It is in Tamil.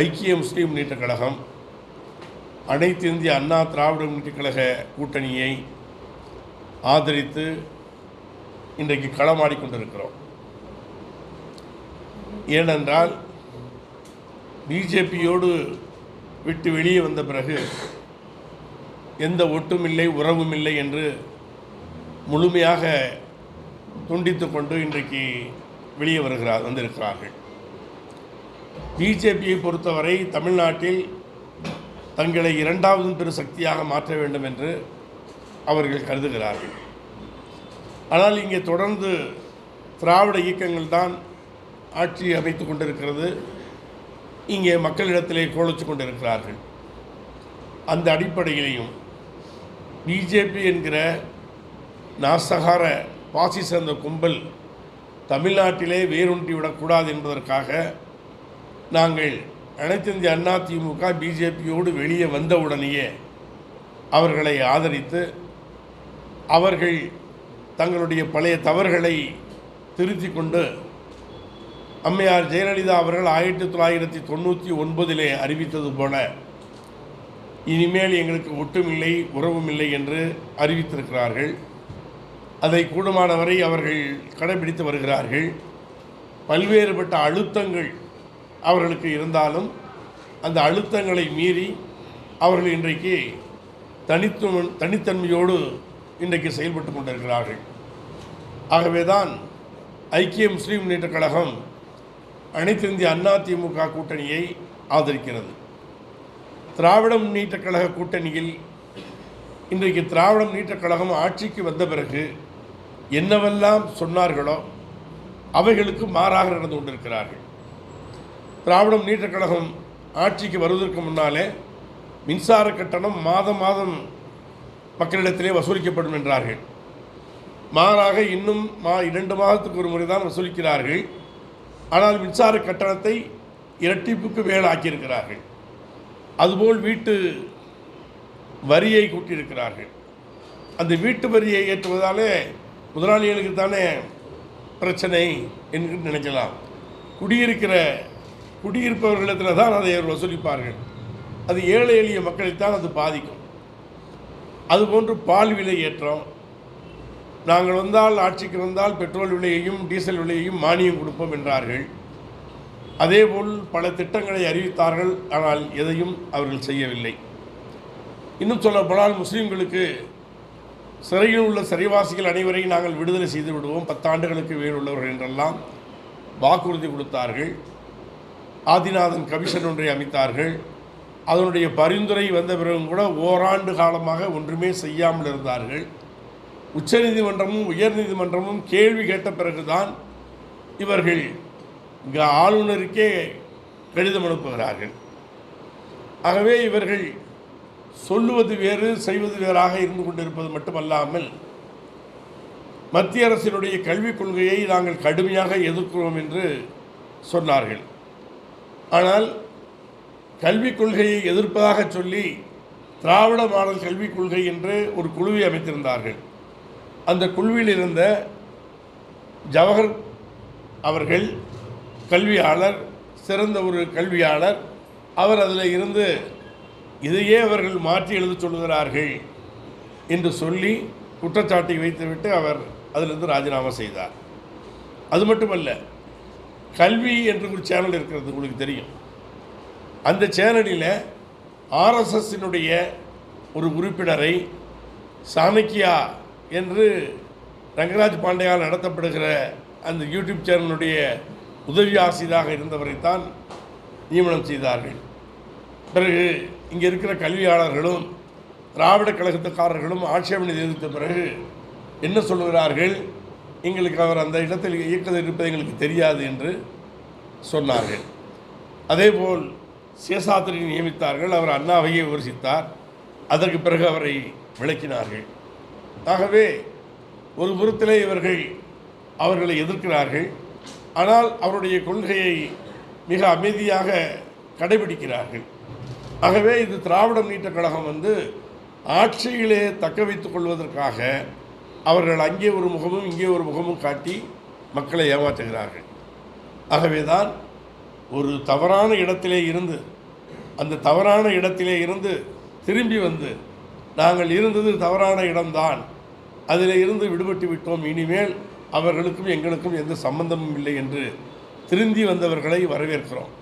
ஐக்கிய முஸ்லீம் முன்னேற்ற கழகம் அனைத்து இந்திய அண்ணா திராவிட முன்னேற்ற கழக கூட்டணியை ஆதரித்து இன்றைக்கு களமாடிக்கொண்டிருக்கிறோம் ஏனென்றால் பிஜேபியோடு விட்டு வெளியே வந்த பிறகு எந்த ஒட்டுமில்லை உறவுமில்லை உறவும் இல்லை என்று முழுமையாக துண்டித்து கொண்டு இன்றைக்கு வெளியே வருகிறார் வந்திருக்கிறார்கள். பிஜேபியை பொறுத்தவரை தமிழ்நாட்டில் தங்களை இரண்டாவது பெரு சக்தியாக மாற்ற வேண்டும் என்று அவர்கள் கருதுகிறார்கள். ஆனால் இங்கே தொடர்ந்து திராவிட இயக்கங்கள் தான் ஆட்சி அமைத்து கொண்டிருக்கிறது. இங்கே மக்களிடத்திலே கோலச்சு கொண்டிருக்கிறார்கள். அந்த அடிப்படையிலையும் பிஜேபி என்கிற நாசகார பாசி அந்த கும்பல் தமிழ்நாட்டிலே வேரூன்றி விடக்கூடாது என்பதற்காக நாங்கள் அனைத்து இந்திய அண்ணா திமுக பிஜேபியோடு வெளியே வந்தவுடனேயே அவர்களை ஆதரித்து அவர்கள் தங்களுடைய பழைய தவறுகளை திருத்தி கொண்டு அம்மையார் ஜெயலலிதா அவர்கள் ஆயிரத்தி தொள்ளாயிரத்தி தொண்ணூற்றி ஒன்பதிலே அறிவித்தது போல இனிமேல் எங்களுக்கு ஒட்டுமில்லை உறவும் இல்லை என்று அறிவித்திருக்கிறார்கள். அதை கூடுமானவரை அவர்கள் கடைபிடித்து வருகிறார்கள். பல்வேறுபட்ட அழுத்தங்கள் அவர்களுக்கு இருந்தாலும் அந்த அழுத்தங்களை மீறி அவர்கள் இன்றைக்கு தனித்துவ தனித்தன்மையோடு இன்றைக்கு செயல்பட்டு கொண்டிருக்கிறார்கள். ஆகவே தான் ஐக்கிய முஸ்லீம் முன்னேற்ற கழகம் அனைத்து இந்திய அண்ணா திமுக கூட்டணியை ஆதரிக்கிறது. திராவிட முன்னேற்ற கழக கூட்டணியில் இன்றைக்கு திராவிட முன்னேற்ற கழகம் ஆட்சிக்கு வந்த பிறகு என்னவெல்லாம் சொன்னார்களோ அவைகளுக்கு மாறாக நடந்து கொண்டிருக்கிறார்கள். திராவிடம் முன்னேற்ற கழகம் ஆட்சிக்கு வருவதற்கு முன்னாலே மின்சார கட்டணம் மாதம் மாதம் மக்களிடத்திலே வசூலிக்கப்படும் என்றார்கள். மாறாக இன்னும் மா இரண்டு மாதத்துக்கு ஒரு முறை தான் வசூலிக்கிறார்கள். ஆனால் மின்சார கட்டணத்தை இரட்டிப்புக்கு மேல் ஆக்கியிருக்கிறார்கள் அதுபோல் வீட்டு வரியை கூட்டியிருக்கிறார்கள். அந்த வீட்டு வரியை ஏற்றுவதாலே முதலாளிகளுக்கு தானே பிரச்சனை என்று நினைக்கலாம் குடியிருக்கிற குடியிருப்பவர்களிடத்தில் தான் அதை வசூலிப்பார்கள். அது ஏழை எளிய மக்களைத்தான் அது பாதிக்கும். அதுபோன்று பால் விலை ஏற்றம். நாங்கள் வந்தால் ஆட்சிக்கு வந்தால் பெட்ரோல் விலையையும் டீசல் விலையையும் மானியம் கொடுப்போம் என்றார்கள். அதேபோல் பல திட்டங்களை அறிவித்தார்கள். ஆனால் எதையும் அவர்கள் செய்யவில்லை. இன்னும் சொல்லப்போனால் முஸ்லீம்களுக்கு சிறையில் உள்ள சிறைவாசிகள் அனைவரையும் நாங்கள் விடுதலை செய்து விடுவோம். பத்தாண்டுகளுக்கு வேறுள்ளவர்கள் என்றெல்லாம் வாக்குறுதி கொடுத்தார்கள். ஆதிநாதன் கமிஷன் ஒன்றை அமைத்தார்கள். அதனுடைய பரிந்துரை வந்த பிறகும் கூட ஓராண்டு காலமாக ஒன்றுமே செய்யாமல் இருந்தார்கள். உச்சநீதிமன்றமும் உயர்நீதிமன்றமும் கேள்வி கேட்ட பிறகுதான் இவர்கள் இங்கே ஆளுநருக்கே கடிதம் அனுப்புகிறார்கள். ஆகவே இவர்கள் சொல்லுவது வேறு செய்வது வேறாக இருந்து கொண்டிருப்பது மட்டுமல்லாமல் மத்திய அரசினுடைய கல்விக் கொள்கையை நாங்கள் கடுமையாக எதிர்க்கிறோம் என்று சொன்னார்கள். ஆனால் கல்விக் கொள்கையை எதிர்ப்பதாக சொல்லி திராவிட மாடல் கல்விக் கொள்கை என்று ஒரு குழுவை அமைத்திருந்தார்கள். அந்த குழுவில் இருந்த ஜவஹர் அவர்கள் கல்வியாளர் சிறந்த ஒரு கல்வியாளர் அவர் அதில் இருந்து இதையே அவர்கள் மாற்றி எழுதச் சொல்லுகிறார்கள் என்று சொல்லி குற்றச்சாட்டை வைத்துவிட்டு அவர் அதிலிருந்து ராஜினாமா செய்தார். அது மட்டுமல்ல கல்வி என்று ஒரு சேனல் இருக்கிறது உங்களுக்கு தெரியும். அந்த சேனலில் ஆர்எஸ்எஸ்ஸினுடைய ஒரு உறுப்பினரை சாணக்கியா என்று ரங்கராஜ் பாண்டியால் நடத்தப்படுகிற அந்த யூடியூப் சேனலுடைய உதவி ஆசிரியராக இருந்தவரைத்தான் நியமனம் செய்தார்கள். பிறகு இங்கே இருக்கிற கல்வியாளர்களும் திராவிட கழகத்துக்காரர்களும் ஆட்சேபனை தெரிவித்த பிறகு என்ன சொல்லுகிறார்கள்? எங்களுக்கு அவர் அந்த இடத்தில் இயக்கத்தில் இருப்பது எங்களுக்கு தெரியாது என்று சொன்னார்கள். அதேபோல் சேஷாத்திரி நியமித்தார்கள் அவர் அண்ணாவையே விமர்சித்தார். அதற்கு பிறகு அவரை விளக்கினார்கள். ஆகவே ஒரு புறத்திலே இவர்கள் அவர்களை எதிர்க்கிறார்கள். ஆனால் அவருடைய கொள்கையை மிக அமைதியாக கடைபிடிக்கிறார்கள். ஆகவே இது திராவிட நீட்ட கழகம் வந்து ஆட்சியிலே தக்க வைத்துக் கொள்வதற்காக அவர்கள் அங்கே ஒரு முகமும் இங்கே ஒரு முகமும் காட்டி மக்களை ஏமாற்றுகிறார்கள். ஆகவே தான் ஒரு தவறான இடத்திலே இருந்து அந்த தவறான இடத்திலே இருந்து திரும்பி வந்து நாங்கள் இருந்தது தவறான இடம்தான் அதில் இருந்து விடுபட்டு விட்டோம் இனிமேல் அவர்களுக்கும் எங்களுக்கும் எந்த சம்பந்தமும் இல்லை என்று திருந்தி வந்தவர்களை வரவேற்கிறோம்.